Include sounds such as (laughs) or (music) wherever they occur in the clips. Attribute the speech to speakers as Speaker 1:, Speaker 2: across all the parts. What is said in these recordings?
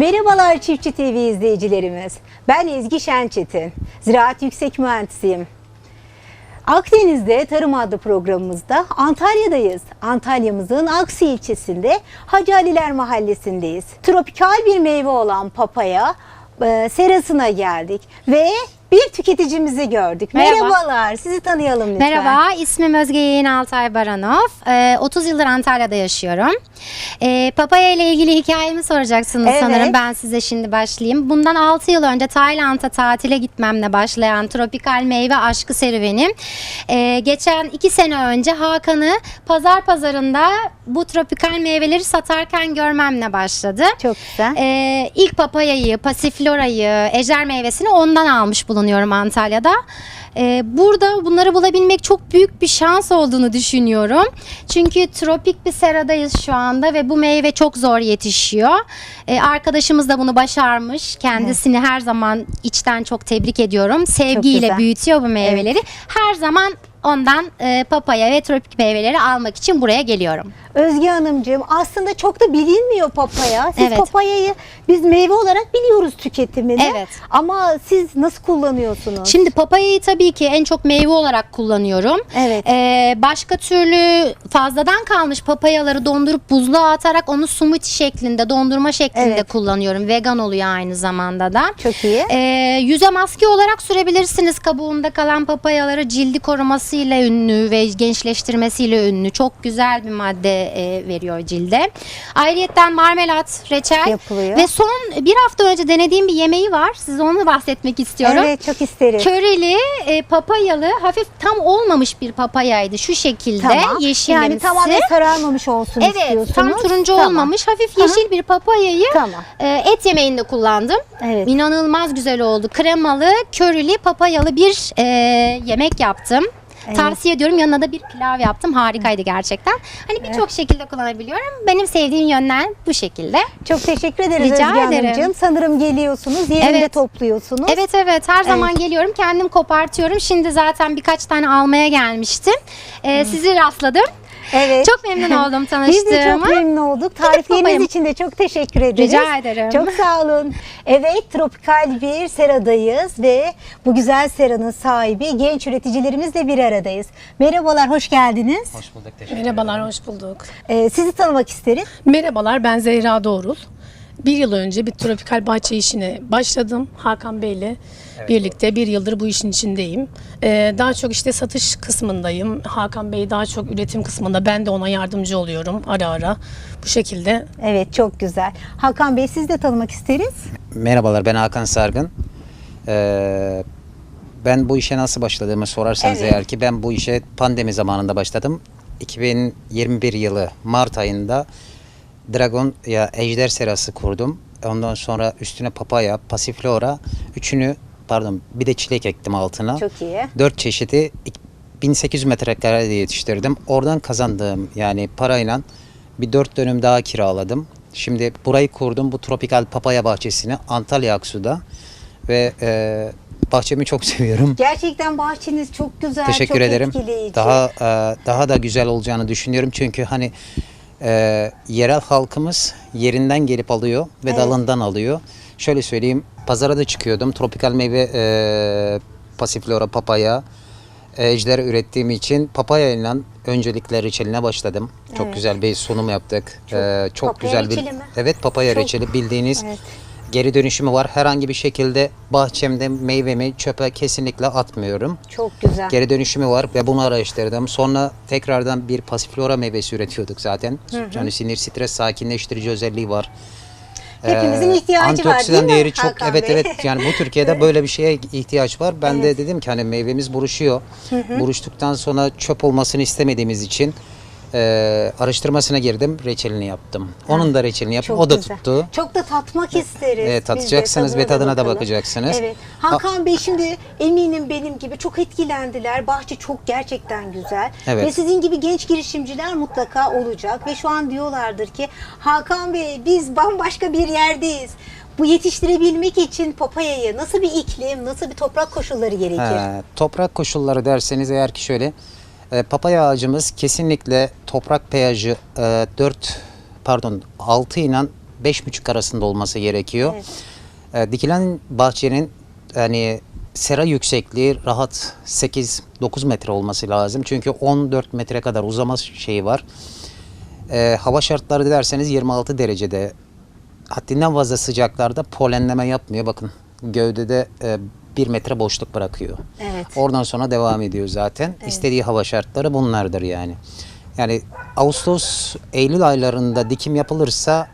Speaker 1: Merhabalar Çiftçi TV izleyicilerimiz. Ben Ezgi Şençetin. Ziraat Yüksek Mühendisiyim. Akdeniz'de Tarım adlı programımızda Antalya'dayız. Antalya'mızın Aksi ilçesinde Hacı Aliler Mahallesi'ndeyiz. Tropikal bir meyve olan papaya e, serasına geldik ve bir tüketicimizi gördük.
Speaker 2: Merhaba.
Speaker 1: Merhabalar, sizi tanıyalım lütfen.
Speaker 2: Merhaba, ismim Özge Yeğen Altay Baranov. Ee, 30 yıldır Antalya'da yaşıyorum. Ee, papaya ile ilgili hikayemi soracaksınız
Speaker 1: Evet.
Speaker 2: sanırım. Ben size şimdi başlayayım. Bundan 6 yıl önce Tayland'a tatile gitmemle başlayan tropikal meyve aşkı serüvenim. Ee, geçen 2 sene önce Hakan'ı pazar pazarında bu tropikal meyveleri satarken görmemle başladı.
Speaker 1: Çok güzel.
Speaker 2: Ee, ilk papayayı, pasiflorayı, ejder meyvesini ondan almış bulunuyorum Antalya'da. Ee, burada bunları bulabilmek çok büyük bir şans olduğunu düşünüyorum. Çünkü tropik bir seradayız şu anda ve bu meyve çok zor yetişiyor. Ee, arkadaşımız da bunu başarmış. Kendisini her zaman içten çok tebrik ediyorum. Sevgiyle
Speaker 1: güzel.
Speaker 2: büyütüyor bu meyveleri. Her zaman ondan e, papaya ve tropik meyveleri almak için buraya geliyorum.
Speaker 1: Özge Hanımcığım aslında çok da bilinmiyor papaya. Siz
Speaker 2: Evet.
Speaker 1: papayayı biz meyve olarak biliyoruz tüketimini.
Speaker 2: Evet.
Speaker 1: Ama siz nasıl kullanıyorsunuz?
Speaker 2: Şimdi papayayı tabii ki en çok meyve olarak kullanıyorum.
Speaker 1: Evet.
Speaker 2: Ee, başka türlü fazladan kalmış papayaları dondurup buzluğa atarak onu smoothie şeklinde, dondurma şeklinde
Speaker 1: Evet.
Speaker 2: kullanıyorum. Vegan oluyor aynı zamanda da.
Speaker 1: Çok iyi.
Speaker 2: Ee, yüze maske olarak sürebilirsiniz kabuğunda kalan papayaları cildi korumasıyla ünlü ve gençleştirmesiyle ünlü. Çok güzel bir madde e, veriyor cilde. Ayrıyetten marmelat, reçel
Speaker 1: Yapılıyor.
Speaker 2: ve son bir hafta önce denediğim bir yemeği var. Size onu bahsetmek istiyorum.
Speaker 1: Evet çok isterim.
Speaker 2: Köreli, e, papayalı, hafif tam olmamış bir papayaydı. Şu şekilde
Speaker 1: tamam.
Speaker 2: yeşilimsi.
Speaker 1: Yani tamamen sararmamış olsun
Speaker 2: Evet,
Speaker 1: istiyorsunuz.
Speaker 2: tam turuncu
Speaker 1: Tamam.
Speaker 2: olmamış, hafif yeşil bir papayayı
Speaker 1: Tamam.
Speaker 2: e, et yemeğinde kullandım.
Speaker 1: Evet.
Speaker 2: İnanılmaz güzel oldu. Kremalı, körili, papayalı bir e, yemek yaptım.
Speaker 1: Evet.
Speaker 2: Tavsiye ediyorum. Yanına da bir pilav yaptım. Harikaydı gerçekten. Hani birçok şekilde kullanabiliyorum. Benim sevdiğim yönler bu şekilde.
Speaker 1: Çok teşekkür ederiz
Speaker 2: Rica
Speaker 1: Özge
Speaker 2: ederim.
Speaker 1: Hanımcığım. Sanırım geliyorsunuz, yerinde
Speaker 2: Evet.
Speaker 1: topluyorsunuz.
Speaker 2: Evet evet her zaman geliyorum kendim kopartıyorum. Şimdi zaten birkaç tane almaya gelmiştim. Ee, sizi rastladım.
Speaker 1: Evet.
Speaker 2: Çok memnun oldum (laughs)
Speaker 1: Biz de çok
Speaker 2: tanıştığıma.
Speaker 1: memnun olduk. Tarifleriniz için de çok teşekkür ederiz.
Speaker 2: Rica ederim.
Speaker 1: Çok sağ olun. Evet, tropikal bir seradayız ve bu güzel seranın sahibi genç üreticilerimizle bir aradayız. Merhabalar, hoş geldiniz.
Speaker 3: Hoş bulduk teşekkür
Speaker 4: Merhabalar, hoş bulduk.
Speaker 1: Ee, sizi tanımak isteriz.
Speaker 4: Merhabalar, ben Zehra Doğrul. Bir yıl önce bir tropikal bahçe işine başladım. Hakan Bey'le birlikte bir yıldır bu işin içindeyim. Ee, daha çok işte satış kısmındayım. Hakan Bey daha çok üretim kısmında. Ben de ona yardımcı oluyorum ara ara. Bu şekilde.
Speaker 1: Evet, çok güzel. Hakan Bey, siz de tanımak isteriz.
Speaker 3: Merhabalar ben Hakan Sargın. Ee, ben bu işe nasıl başladığımı sorarsanız
Speaker 1: Evet.
Speaker 3: eğer ki ben bu işe pandemi zamanında başladım. 2021 yılı Mart ayında Dragon ya Ejder serası kurdum. Ondan sonra üstüne papaya, pasiflora, üçünü pardon bir de çilek ektim altına.
Speaker 1: Çok iyi.
Speaker 3: Dört çeşidi 1800 metrekarede yetiştirdim. Oradan kazandığım yani parayla bir dört dönüm daha kiraladım. Şimdi burayı kurdum bu tropikal papaya bahçesini Antalya Aksu'da ve e, bahçemi çok (laughs) seviyorum.
Speaker 1: Gerçekten bahçeniz çok güzel,
Speaker 3: Teşekkür
Speaker 1: çok
Speaker 3: ederim.
Speaker 1: etkileyici.
Speaker 3: Daha e, daha da güzel olacağını düşünüyorum çünkü hani e, yerel halkımız yerinden gelip alıyor ve
Speaker 1: Evet.
Speaker 3: dalından alıyor. Şöyle söyleyeyim, pazara da çıkıyordum. Tropikal meyve e, pasiflora, papaya, e, ejder ürettiğim için papaya ile öncelikle reçeline başladım. Çok
Speaker 1: Evet.
Speaker 3: güzel bir sunum yaptık.
Speaker 1: Çok-
Speaker 3: E, çok güzel bir
Speaker 1: reçeli mi?
Speaker 3: Evet, papaya
Speaker 1: Çok-
Speaker 3: reçeli bildiğiniz
Speaker 1: Evet.
Speaker 3: Geri dönüşümü var. Herhangi bir şekilde bahçemde meyvemi çöpe kesinlikle atmıyorum.
Speaker 1: Çok güzel.
Speaker 3: Geri dönüşümü var ve bunu araştırdım. Sonra tekrardan bir pasiflora meyvesi üretiyorduk zaten. Yani sinir stres sakinleştirici özelliği var.
Speaker 1: Hepimizin
Speaker 3: Ee,
Speaker 1: ihtiyacı var değil
Speaker 3: antioksidan
Speaker 1: mi
Speaker 3: değeri çok
Speaker 1: Hakan
Speaker 3: evet
Speaker 1: Bey?
Speaker 3: evet yani bu Türkiye'de (laughs) böyle bir şeye ihtiyaç var. Ben de dedim ki hani meyvemiz buruşuyor. Buruştuktan sonra çöp olmasını istemediğimiz için e, araştırmasına girdim. Reçelini yaptım. Onun da reçelini yaptım.
Speaker 1: Çok
Speaker 3: o da
Speaker 1: güzel.
Speaker 3: tuttu.
Speaker 1: Çok da tatmak isteriz. De
Speaker 3: tatacaksınız ve tadına da
Speaker 1: bakalım.
Speaker 3: bakacaksınız.
Speaker 1: Evet. Hakan Bey şimdi eminim benim gibi çok etkilendiler. Bahçe çok gerçekten güzel.
Speaker 3: Evet.
Speaker 1: Ve sizin gibi genç girişimciler mutlaka olacak. Ve şu an diyorlardır ki Hakan Bey biz bambaşka bir yerdeyiz. Bu yetiştirebilmek için papayayı nasıl bir iklim, nasıl bir toprak koşulları gerekir?
Speaker 3: He, toprak koşulları derseniz eğer ki şöyle e, papaya ağacımız kesinlikle toprak pH'i e, 4 pardon 6 ile 5,5 arasında olması gerekiyor.
Speaker 1: Evet.
Speaker 3: E, dikilen bahçenin yani sera yüksekliği rahat 8-9 metre olması lazım. Çünkü 14 metre kadar uzama şeyi var. E, hava şartları derseniz 26 derecede haddinden fazla sıcaklarda polenleme yapmıyor. Bakın gövdede e, 1 metre boşluk bırakıyor.
Speaker 1: Evet.
Speaker 3: Oradan sonra devam ediyor zaten. İstediği hava şartları bunlardır yani. Yani Ağustos, Eylül aylarında dikim yapılırsa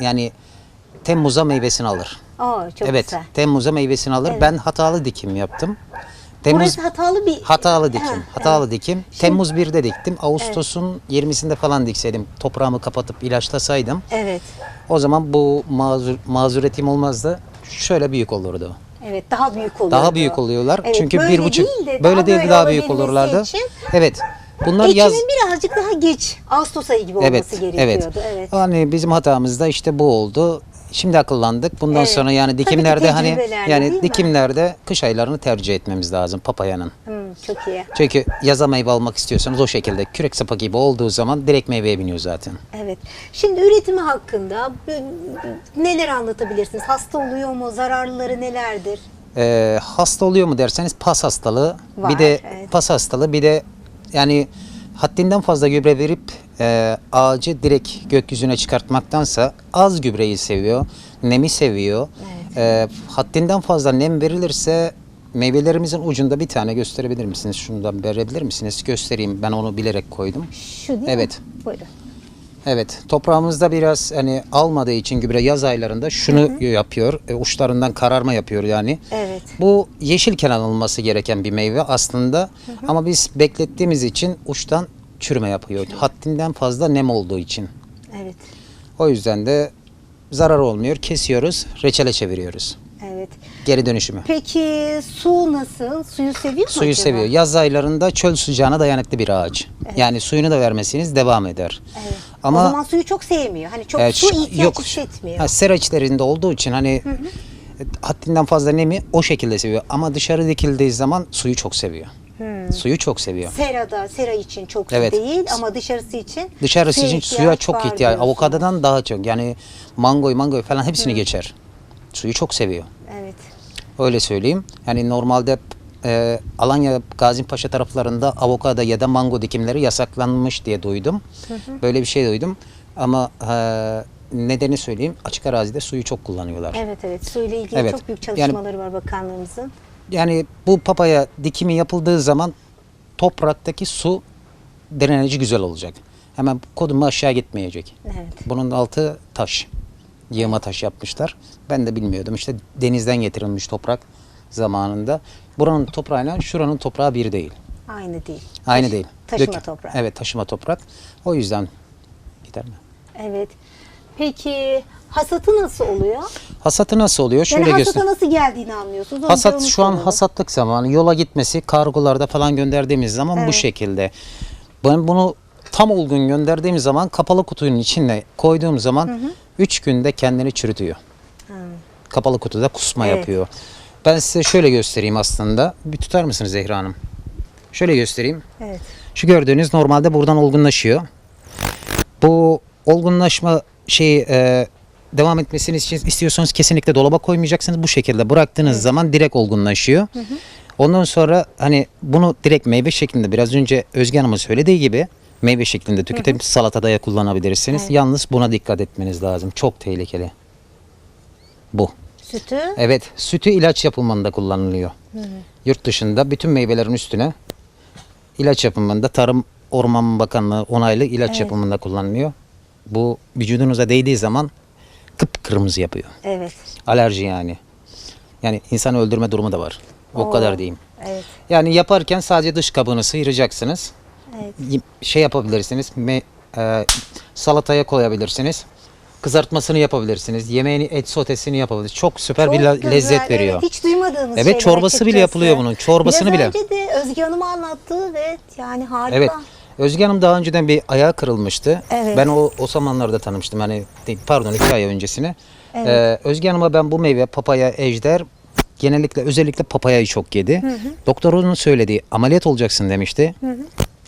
Speaker 3: yani Temmuz'a meyvesini alır.
Speaker 1: Aa, çok
Speaker 3: evet,
Speaker 1: güzel.
Speaker 3: Temmuz'a meyvesini alır. Ben hatalı dikim yaptım. Temmuz
Speaker 1: Burası hatalı bir...
Speaker 3: hatalı dikim.
Speaker 1: Ha,
Speaker 3: hatalı
Speaker 1: evet.
Speaker 3: dikim. Temmuz 1'de diktim. Ağustos'un 20'sinde falan dikseydim. Toprağımı kapatıp ilaçlasaydım.
Speaker 1: Evet.
Speaker 3: O zaman bu mazur, mazuretim olmazdı. Şöyle büyük olurdu.
Speaker 1: Evet daha büyük oluyor.
Speaker 3: Daha büyük oluyorlar.
Speaker 1: Evet,
Speaker 3: Çünkü
Speaker 1: böyle
Speaker 3: bir buçuk
Speaker 1: değil de
Speaker 3: böyle
Speaker 1: daha
Speaker 3: değil
Speaker 1: böyle
Speaker 3: daha büyük olurlardı.
Speaker 1: için
Speaker 3: Evet. Bunlar
Speaker 1: Ekimin
Speaker 3: yaz
Speaker 1: birazcık daha geç Ağustos ayı gibi olması
Speaker 3: evet
Speaker 1: gerekiyordu.
Speaker 3: evet.
Speaker 1: Evet.
Speaker 3: Hani bizim hatamız da işte bu oldu. Şimdi akıllandık. Bundan
Speaker 1: Evet.
Speaker 3: sonra yani dikimlerde hani yani
Speaker 1: mi?
Speaker 3: dikimlerde kış aylarını tercih etmemiz lazım papayanın.
Speaker 1: Hmm, çok iyi.
Speaker 3: Çünkü yaza meyve almak istiyorsanız o şekilde kürek sapa gibi olduğu zaman direkt meyveye biniyor zaten.
Speaker 1: Evet. Şimdi üretimi hakkında neler anlatabilirsiniz? Hasta oluyor mu? Zararlıları nelerdir?
Speaker 3: Ee, hasta oluyor mu derseniz pas hastalığı
Speaker 1: Var,
Speaker 3: bir de
Speaker 1: evet.
Speaker 3: pas hastalığı bir de yani haddinden fazla gübre verip e, ağacı direkt gökyüzüne çıkartmaktansa az gübreyi seviyor, nemi seviyor. E, haddinden fazla nem verilirse meyvelerimizin ucunda bir tane gösterebilir misiniz? Şundan verebilir misiniz? Göstereyim. Ben onu bilerek koydum.
Speaker 1: Şu değil
Speaker 3: Evet.
Speaker 1: mi? Buyurun.
Speaker 3: Evet, toprağımızda biraz hani almadığı için gübre yaz aylarında şunu yapıyor. e, uçlarından kararma yapıyor yani.
Speaker 1: Evet.
Speaker 3: Bu yeşilken alınması gereken bir meyve aslında. Ama biz beklettiğimiz için uçtan çürüme yapıyor. Haddinden fazla nem olduğu için.
Speaker 1: Evet.
Speaker 3: O yüzden de zarar olmuyor. Kesiyoruz, reçele çeviriyoruz.
Speaker 1: Evet.
Speaker 3: Geri dönüşümü.
Speaker 1: Peki su nasıl? Suyu seviyor mu
Speaker 3: Suyu
Speaker 1: acaba?
Speaker 3: seviyor. Yaz aylarında çöl sıcağına dayanıklı bir ağaç. Yani suyunu da vermesiniz devam eder.
Speaker 1: Evet.
Speaker 3: Ama
Speaker 1: o zaman suyu çok sevmiyor. Hani çok
Speaker 3: Evet,
Speaker 1: su ihtiyaç hissetmiyor.
Speaker 3: Ha, sera içlerinde olduğu için hani e, haddinden fazla nemi o şekilde seviyor. Ama dışarı dikildiği zaman suyu çok seviyor. Suyu çok seviyor.
Speaker 1: Serada, sera için çok
Speaker 3: Evet.
Speaker 1: değil ama dışarısı için
Speaker 3: Dışarısı
Speaker 1: suya
Speaker 3: için suya çok ihtiyaç. Avokadodan daha çok. Yani mangoy mangoy falan hepsini geçer. Suyu çok seviyor. Öyle söyleyeyim. Yani normalde e, Alanya Gazipaşa taraflarında avokado ya da mango dikimleri yasaklanmış diye duydum. Böyle bir şey duydum. Ama e, nedeni söyleyeyim. Açık arazide suyu çok kullanıyorlar.
Speaker 1: Evet evet. Suyla ilgili
Speaker 3: Evet.
Speaker 1: çok büyük
Speaker 3: Yani-
Speaker 1: çalışmaları var bakanlığımızın.
Speaker 3: Yani bu papaya dikimi yapıldığı zaman topraktaki su drenajı güzel olacak. Hemen kodumu aşağı gitmeyecek.
Speaker 1: Evet.
Speaker 3: Bunun altı taş. Yığma taş yapmışlar. Ben de bilmiyordum. İşte denizden getirilmiş toprak zamanında. Buranın toprağıyla şuranın toprağı bir değil.
Speaker 1: Aynı değil.
Speaker 3: Aynı
Speaker 1: Taş-
Speaker 3: değil.
Speaker 1: Taşıma
Speaker 3: Dök-
Speaker 1: toprağı.
Speaker 3: Evet taşıma toprak. O yüzden gider mi?
Speaker 1: Evet. Peki hasatı nasıl oluyor?
Speaker 3: Hasatı nasıl oluyor? Şöyle
Speaker 1: yani
Speaker 3: göster.
Speaker 1: hasata nasıl geldiğini anlıyorsunuz.
Speaker 3: Hasat şu an hasatlık zamanı. Yola gitmesi kargolarda falan gönderdiğimiz zaman bu
Speaker 1: Evet.
Speaker 3: şekilde. Ben bunu tam olgun gönderdiğim zaman kapalı kutunun içine koyduğum zaman 3 günde kendini çürütüyor. Kapalı kutuda kusma
Speaker 1: Evet.
Speaker 3: yapıyor. Ben size şöyle göstereyim aslında. Bir tutar mısınız Zehra Hanım? Şöyle göstereyim.
Speaker 1: Evet.
Speaker 3: Şu gördüğünüz normalde buradan olgunlaşıyor. Bu olgunlaşma şeyi e, devam etmesini istiyorsanız kesinlikle dolaba koymayacaksınız. Bu şekilde bıraktığınız zaman direkt olgunlaşıyor. Ondan sonra hani bunu direkt meyve şeklinde biraz önce Özge Hanım'ın söylediği gibi meyve şeklinde tüketip salatada ya kullanabilirsiniz. Yalnız buna dikkat etmeniz lazım. Çok tehlikeli. Bu.
Speaker 1: Sütü.
Speaker 3: Evet, sütü ilaç yapımında kullanılıyor. Yurt dışında bütün meyvelerin üstüne ilaç yapımında Tarım Orman Bakanlığı onaylı ilaç yapımında kullanılıyor. Bu vücudunuza değdiği zaman kıpkırmızı yapıyor.
Speaker 1: Evet.
Speaker 3: Alerji yani. Yani insan öldürme durumu da var. O
Speaker 1: Oo.
Speaker 3: kadar diyeyim.
Speaker 1: Evet.
Speaker 3: Yani yaparken sadece dış kabuğunu sıyıracaksınız.
Speaker 1: Evet.
Speaker 3: Şey yapabilirsiniz. Me, e, salataya koyabilirsiniz. Kızartmasını yapabilirsiniz. Yemeğini et sotesini yapabilirsiniz. Çok süper bir
Speaker 1: Çok
Speaker 3: la-
Speaker 1: güzel,
Speaker 3: lezzet veriyor.
Speaker 1: Evet, hiç duymadığımız
Speaker 3: Evet,
Speaker 1: şeyler
Speaker 3: çorbası bile
Speaker 1: açıkçası.
Speaker 3: yapılıyor bunun, çorbasını
Speaker 1: Biraz
Speaker 3: bile.
Speaker 1: önce de Özge Hanım anlattı ve yani harika.
Speaker 3: Evet. Özge Hanım daha önceden bir ayağı kırılmıştı.
Speaker 1: Evet.
Speaker 3: Ben o o zamanlarda tanımıştım. Hani değil, pardon iki ay öncesine.
Speaker 1: Evet.
Speaker 3: Ee, Özge Hanım'a ben bu meyve papaya, ejder genellikle özellikle papayayı çok yedi. Doktorunun söylediği ameliyat olacaksın demişti.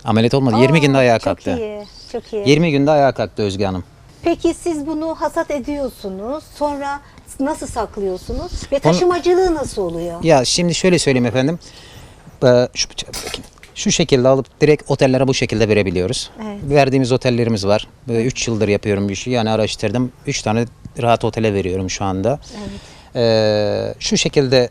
Speaker 3: Ameliyat olmadı. 20 günde ayağa
Speaker 1: Çok
Speaker 3: kalktı.
Speaker 1: iyi. Çok iyi.
Speaker 3: 20 günde ayağa kalktı Özge Hanım.
Speaker 1: Peki siz bunu hasat ediyorsunuz. Sonra nasıl saklıyorsunuz? Ve taşımacılığı nasıl oluyor?
Speaker 3: Ya şimdi şöyle söyleyeyim efendim. Ee, Şu, şu şekilde alıp direkt otellere bu şekilde verebiliyoruz.
Speaker 1: Evet.
Speaker 3: Verdiğimiz otellerimiz var. 3 yıldır yapıyorum bu işi. Yani araştırdım. 3 tane rahat otele veriyorum şu anda. Ee, şu şekilde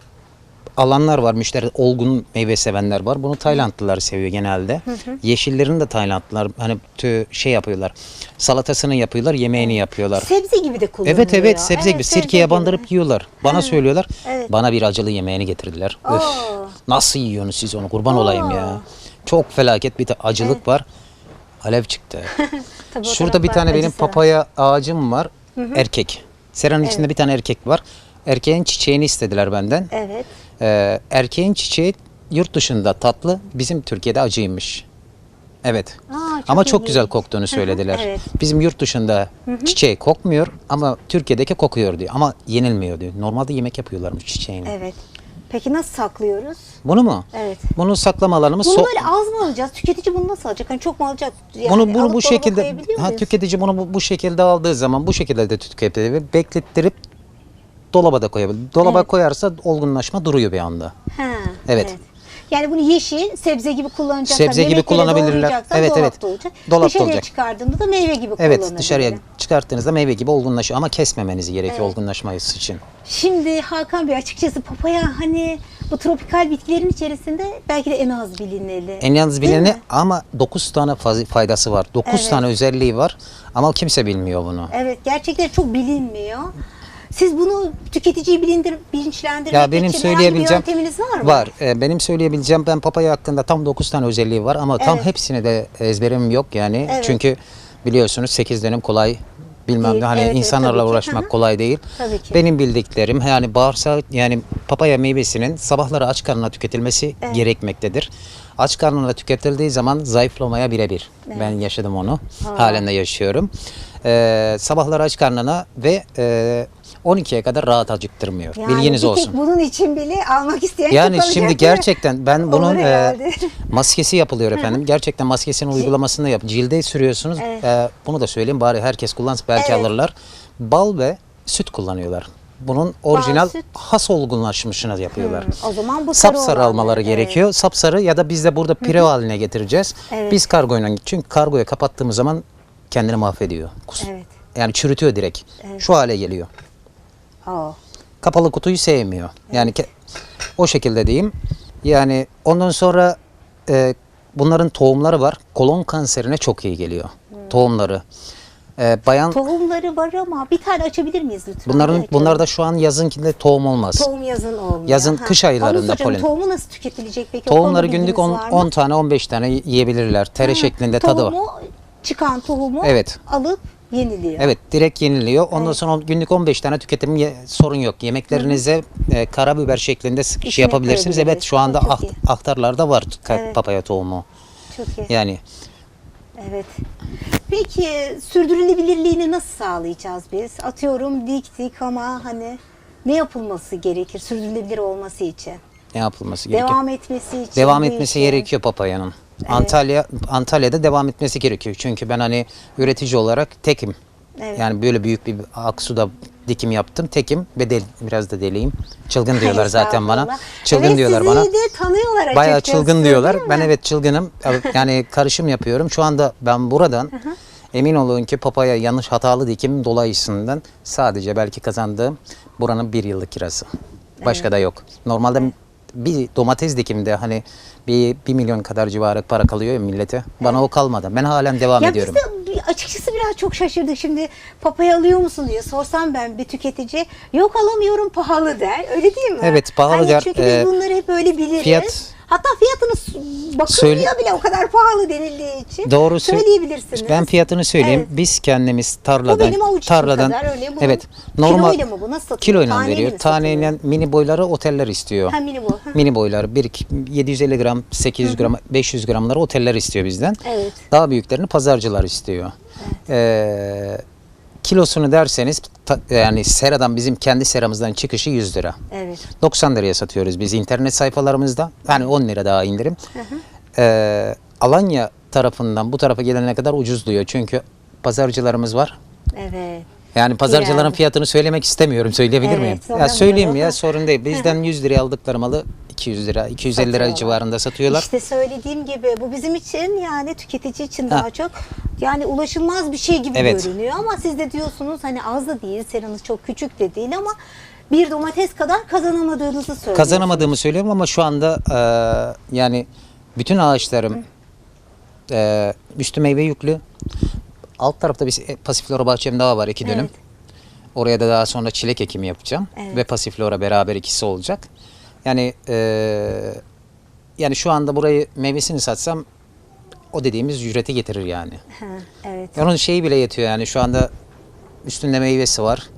Speaker 3: alanlar var. Müşteri olgun meyve sevenler var. Bunu Taylandlılar seviyor genelde. Yeşillerini de Taylandlılar hani tü şey yapıyorlar. Salatasını yapıyorlar, yemeğini yapıyorlar.
Speaker 1: Sebze gibi de kullanılıyor.
Speaker 3: Evet evet sebze gibi
Speaker 1: sebze
Speaker 3: sirkeye
Speaker 1: gibi.
Speaker 3: bandırıp yiyorlar. Bana söylüyorlar.
Speaker 1: Evet.
Speaker 3: Bana bir acılı yemeğini getirdiler. Öf,
Speaker 1: Aa.
Speaker 3: nasıl yiyorsunuz siz onu kurban olayım ya. Çok felaket bir de acılık var. Alev çıktı. (laughs)
Speaker 1: Tabii
Speaker 3: Şurada bir tane benim
Speaker 1: acı sever.
Speaker 3: papaya ağacım var. Erkek. Seranın içinde bir tane erkek var. Erkeğin çiçeğini istediler benden.
Speaker 1: Evet.
Speaker 3: Ee, erkeğin çiçeği yurt dışında tatlı, bizim Türkiye'de acıymış. Evet.
Speaker 1: Aa, çok
Speaker 3: ama çok güzel koktuğunu söylediler.
Speaker 1: evet.
Speaker 3: Bizim yurt dışında çiçeği kokmuyor ama Türkiye'deki kokuyor diyor. Ama yenilmiyor diyor. Normalde yemek yapıyorlarmış çiçeğini.
Speaker 1: Evet. Peki nasıl saklıyoruz?
Speaker 3: Bunu mu?
Speaker 1: Evet.
Speaker 3: Bunu saklamalarımız
Speaker 1: Bunu
Speaker 3: so-
Speaker 1: böyle az mı alacağız? Tüketici bunu nasıl alacak? Hani çok mu alacak? Yani
Speaker 3: bunu
Speaker 1: alıp
Speaker 3: bu
Speaker 1: dolaba
Speaker 3: şekilde
Speaker 1: koyabiliyor
Speaker 3: ha,
Speaker 1: muyuz?
Speaker 3: tüketici bunu bu, bu şekilde aldığı zaman bu şekilde de tüketebilir. Beklettirip dolaba da koyabilir. Dolaba
Speaker 1: Evet.
Speaker 3: koyarsa olgunlaşma duruyor bir anda.
Speaker 1: Ha,
Speaker 3: Evet.
Speaker 1: Yani bunu yeşil sebze gibi kullanacaksan,
Speaker 3: Sebze gibi
Speaker 1: yemeklere
Speaker 3: kullanabilirler.
Speaker 1: doğrayacaksan
Speaker 3: Evet,
Speaker 1: dolapta
Speaker 3: evet.
Speaker 1: olacak.
Speaker 3: Dolapta
Speaker 1: Dışarıya
Speaker 3: olacak.
Speaker 1: çıkardığında da meyve gibi
Speaker 3: Evet dışarıya çıkarttığınızda meyve gibi olgunlaşıyor ama kesmemeniz gerekiyor olgunlaşması için.
Speaker 1: Şimdi Hakan Bey açıkçası papaya hani bu tropikal bitkilerin içerisinde belki de en az bilineli.
Speaker 3: En yalnız
Speaker 1: Değil
Speaker 3: bileni
Speaker 1: mi?
Speaker 3: ama 9 tane faz- faydası var. 9
Speaker 1: Evet.
Speaker 3: tane özelliği var ama kimse bilmiyor bunu.
Speaker 1: Evet gerçekten çok bilinmiyor. Siz bunu tüketiciyi bilindir, bilinçlendirmek
Speaker 3: Ya benim
Speaker 1: için herhangi bir
Speaker 3: söyleyebileceğim
Speaker 1: yönteminiz var mı?
Speaker 3: Var. Ee, benim söyleyebileceğim ben papaya hakkında tam 9 tane özelliği var ama tam
Speaker 1: Evet.
Speaker 3: hepsini de ezberim yok yani.
Speaker 1: Evet.
Speaker 3: Çünkü biliyorsunuz 8 dönem kolay bilmem
Speaker 1: Değil.
Speaker 3: ne hani
Speaker 1: Evet, evet,
Speaker 3: insanlarla
Speaker 1: ki.
Speaker 3: uğraşmak
Speaker 1: hı.
Speaker 3: kolay değil.
Speaker 1: Tabii ki.
Speaker 3: Benim bildiklerim yani bağırsak yani papaya meyvesinin sabahları aç karnına tüketilmesi gerekmektedir. Aç karnına tüketildiği zaman zayıflamaya birebir. Ben yaşadım onu. Halen de yaşıyorum. Ee, sabahları aç karnına ve e, 12'ye kadar rahat acıktırmıyor.
Speaker 1: Yani
Speaker 3: Bilginiz
Speaker 1: bir
Speaker 3: olsun.
Speaker 1: tek bunun için bile almak isteyen
Speaker 3: Yani şimdi gerçekten ben bunun e, (laughs) maskesi yapılıyor efendim. Gerçekten maskesinin uygulamasını yap. Cilde sürüyorsunuz.
Speaker 1: Evet.
Speaker 3: E, bunu da söyleyeyim bari herkes kullansın belki
Speaker 1: Evet.
Speaker 3: alırlar. Bal ve süt kullanıyorlar. Bunun orijinal has olgunlaşmışını yapıyorlar.
Speaker 1: Hmm, o zaman bu sarı
Speaker 3: Sapsarı almaları
Speaker 1: evet.
Speaker 3: gerekiyor. Sapsarı ya da biz de burada pire haline getireceğiz.
Speaker 1: Evet.
Speaker 3: Biz kargoyla çünkü kargoya kapattığımız zaman kendini mahvediyor. Kus-
Speaker 1: Evet.
Speaker 3: Yani çürütüyor direkt. Şu hale geliyor
Speaker 1: Aa,
Speaker 3: kapalı kutuyu sevmiyor. Yani ke- o şekilde diyeyim. Yani ondan sonra e, bunların tohumları var. Kolon kanserine çok iyi geliyor. Tohumları. E, bayan
Speaker 1: tohumları var ama bir tane açabilir miyiz lütfen?
Speaker 3: bunların
Speaker 1: Belki
Speaker 3: bunlar da şu an yazınkinde tohum olmaz.
Speaker 1: Tohum yazın olmuyor.
Speaker 3: Yazın, kış aylarında polen.
Speaker 1: Tohumu nasıl tüketilecek peki?
Speaker 3: Tohumları günlük
Speaker 1: bilginiz
Speaker 3: 10,
Speaker 1: var mı?
Speaker 3: 10 tane 15 tane yiyebilirler. Tere
Speaker 1: Ha,
Speaker 3: şeklinde tadı var.
Speaker 1: Tohumu çıkan tohumu
Speaker 3: Evet.
Speaker 1: alıp yeniliyor.
Speaker 3: Evet direkt yeniliyor. Ondan sonra günlük 15 tane tüketim ye- sorun yok. Yemeklerinize e, karabiber şeklinde sık- şey yapabilirsiniz. Evet şu anda aht- aktarlarda var
Speaker 1: Evet.
Speaker 3: papaya tohumu.
Speaker 1: Çok iyi.
Speaker 3: Yani
Speaker 1: Evet. Peki sürdürülebilirliğini nasıl sağlayacağız biz? Atıyorum diktik ama hani ne yapılması gerekir sürdürülebilir olması için?
Speaker 3: ne yapılması gerekiyor?
Speaker 1: Devam etmesi için.
Speaker 3: Devam etmesi
Speaker 1: işin.
Speaker 3: gerekiyor papayanın. Antalya Antalya'da devam etmesi gerekiyor. Çünkü ben hani üretici olarak tekim.
Speaker 1: Evet.
Speaker 3: Yani böyle büyük bir Aksu'da dikim yaptım. Tekim ve del, biraz da deliyim. Çılgın diyorlar zaten bana. Çılgın
Speaker 1: evet,
Speaker 3: diyorlar bana.
Speaker 1: de tanıyorlar
Speaker 3: Bayağı çılgın diyorlar. Ben evet çılgınım. Yani karışım yapıyorum. Şu anda ben buradan emin olun ki papaya yanlış hatalı dikim dolayısından sadece belki kazandığım buranın bir yıllık kirası. Başka da yok. Normalde bir domates dikimde hani bir, bir milyon kadar civarı para kalıyor ya millete. Bana o kalmadı. Ben halen devam
Speaker 1: Ya
Speaker 3: ediyorum.
Speaker 1: biz de açıkçası biraz çok şaşırdık. Şimdi papaya alıyor musun diye sorsam ben bir tüketici yok alamıyorum pahalı der. Öyle değil mi?
Speaker 3: Evet, pahalı
Speaker 1: hani
Speaker 3: der.
Speaker 1: Çünkü
Speaker 3: Ee,
Speaker 1: biz bunları hep böyle biliriz.
Speaker 3: fiyat-
Speaker 1: Hatta fiyatını bakılmıyor
Speaker 3: Söyle-
Speaker 1: bile o kadar pahalı denildiği için.
Speaker 3: Doğru sö-
Speaker 1: söyleyebilirsiniz.
Speaker 3: Ben fiyatını söyleyeyim.
Speaker 1: Evet.
Speaker 3: Biz kendimiz tarladan
Speaker 1: içim
Speaker 3: tarladan
Speaker 1: kadar. Bunun
Speaker 3: evet normal
Speaker 1: kiloyla mı bu? Nasıl satılıyor?
Speaker 3: kiloyla
Speaker 1: Taneyle
Speaker 3: veriyor. Taneyle mini boyları oteller istiyor.
Speaker 1: Ha, mini boy.
Speaker 3: Mini boyları 1 750 gram, 800 gram, 500 gramları oteller istiyor bizden.
Speaker 1: Evet.
Speaker 3: Daha büyüklerini pazarcılar istiyor. Ee, kilosunu derseniz ta- yani seradan bizim kendi seramızdan çıkışı 100 lira.
Speaker 1: Evet.
Speaker 3: 90 liraya satıyoruz biz internet sayfalarımızda. Yani 10 lira daha indirim. Ee, Alanya tarafından bu tarafa gelene kadar ucuzluyor. Çünkü pazarcılarımız var.
Speaker 1: Evet.
Speaker 3: Yani pazarcıların
Speaker 1: Yani.
Speaker 3: fiyatını söylemek istemiyorum. Söyleyebilir
Speaker 1: Evet,
Speaker 3: miyim? Ya söyleyeyim ya sorun değil. Bizden 100 liraya aldıkları malı 200 lira, 250 lira
Speaker 1: Satıyorlar.
Speaker 3: civarında satıyorlar.
Speaker 1: İşte söylediğim gibi bu bizim için yani tüketici için daha
Speaker 3: Ha.
Speaker 1: çok yani ulaşılmaz bir şey gibi
Speaker 3: Evet.
Speaker 1: görünüyor ama siz de diyorsunuz hani az da değil, seranız çok küçük de değil ama bir domates kadar kazanamadığınızı söylüyorsunuz.
Speaker 3: Kazanamadığımı söylüyorum ama şu anda e, yani bütün ağaçlarım e, üstü meyve yüklü. Alt tarafta bir pasiflora bahçem daha var iki dönüm.
Speaker 1: Evet.
Speaker 3: Oraya da daha sonra çilek ekimi yapacağım
Speaker 1: Evet.
Speaker 3: ve pasiflora beraber ikisi olacak. Yani e, yani şu anda burayı meyvesini satsam o dediğimiz ücreti getirir yani.
Speaker 1: Ha, evet.
Speaker 3: Onun şeyi bile yetiyor yani şu anda üstünde meyvesi var.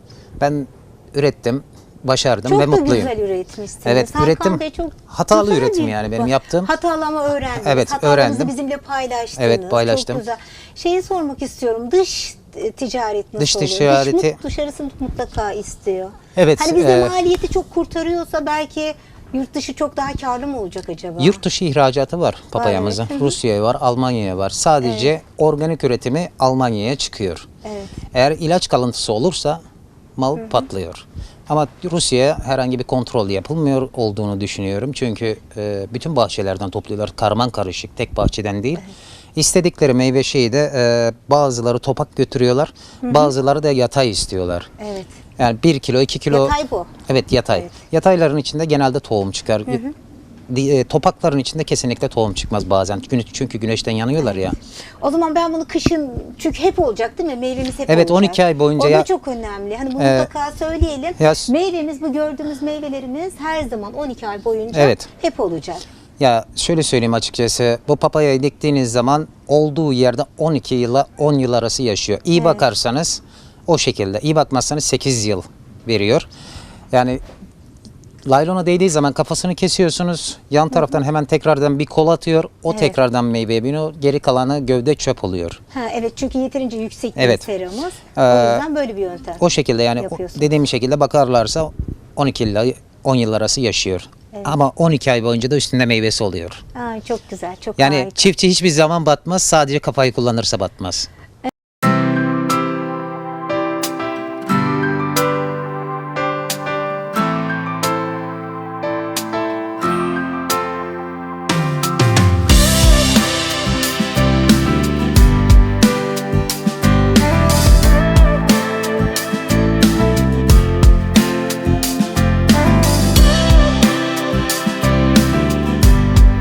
Speaker 3: Ben ürettim, başardım
Speaker 1: Çok
Speaker 3: ve
Speaker 1: da
Speaker 3: mutluyum.
Speaker 1: güzel üretmişsiniz.
Speaker 3: Evet,
Speaker 1: Hakan
Speaker 3: ürettim.
Speaker 1: Bey çok
Speaker 3: Hatalı
Speaker 1: güzel
Speaker 3: üretim yani benim yaptığım.
Speaker 1: Hatalı ama öğrendiniz.
Speaker 3: Evet, öğrendim.
Speaker 1: bizimle paylaştınız.
Speaker 3: Evet, paylaştım.
Speaker 1: Çok güzel. Şeyi sormak istiyorum. Dış e, ticaret nasıl
Speaker 3: Dış
Speaker 1: oluyor?
Speaker 3: ticareti-
Speaker 1: Dış, dışarısı mutlaka istiyor.
Speaker 3: Evet,
Speaker 1: Hani bize
Speaker 3: e,
Speaker 1: maliyeti çok kurtarıyorsa belki yurt dışı çok daha karlı mı olacak acaba?
Speaker 3: Yurt dışı ihracatı var papayamızın.
Speaker 1: Evet.
Speaker 3: Rusya'ya var, Almanya'ya var. Sadece organik üretimi Almanya'ya çıkıyor.
Speaker 1: Evet.
Speaker 3: Eğer ilaç kalıntısı olursa mal patlıyor. Ama Rusya'ya herhangi bir kontrol yapılmıyor olduğunu düşünüyorum. Çünkü e, bütün bahçelerden topluyorlar. Karman karışık, tek bahçeden değil. İstedikleri meyve şeyi de e, bazıları topak götürüyorlar. Bazıları da yatay istiyorlar.
Speaker 1: Evet.
Speaker 3: Yani 1 kilo, 2 kilo.
Speaker 1: Yatay bu.
Speaker 3: Evet yatay.
Speaker 1: Evet.
Speaker 3: Yatayların içinde genelde tohum çıkar. Di- e, Topakların içinde kesinlikle tohum çıkmaz bazen. Çünkü, güneşten yanıyorlar ya.
Speaker 1: O zaman ben bunu kışın çünkü hep olacak değil mi? Meyvemiz hep
Speaker 3: Evet,
Speaker 1: olacak.
Speaker 3: 12 ay boyunca
Speaker 1: O da
Speaker 3: ya-
Speaker 1: çok önemli. Hani bunu
Speaker 3: Ee,
Speaker 1: mutlaka söyleyelim.
Speaker 3: ya-
Speaker 1: Meyvemiz bu gördüğümüz meyvelerimiz her zaman 12 ay boyunca
Speaker 3: Evet.
Speaker 1: hep olacak.
Speaker 3: Ya şöyle söyleyeyim açıkçası. Bu papayayı diktiğiniz zaman olduğu yerde 12 yıla 10 yıl arası yaşıyor. İyi bakarsanız o şekilde. İyi bakmazsanız 8 yıl veriyor. Yani laylona değdiği zaman kafasını kesiyorsunuz. Yan taraftan hemen tekrardan bir kol atıyor. O
Speaker 1: Evet.
Speaker 3: tekrardan meyveye biniyor. Geri kalanı gövde çöp oluyor.
Speaker 1: Ha, evet çünkü yeterince yüksek bir
Speaker 3: Evet.
Speaker 1: seramız.
Speaker 3: Ee,
Speaker 1: o yüzden böyle bir yöntem.
Speaker 3: O şekilde yani o- dediğim şekilde bakarlarsa 12 yıl 10 yıl arası yaşıyor. Ama 12 ay boyunca da üstünde meyvesi oluyor.
Speaker 1: Ay, çok güzel, çok
Speaker 3: Yani
Speaker 1: harika.
Speaker 3: çiftçi hiçbir zaman batmaz. Sadece kafayı kullanırsa batmaz.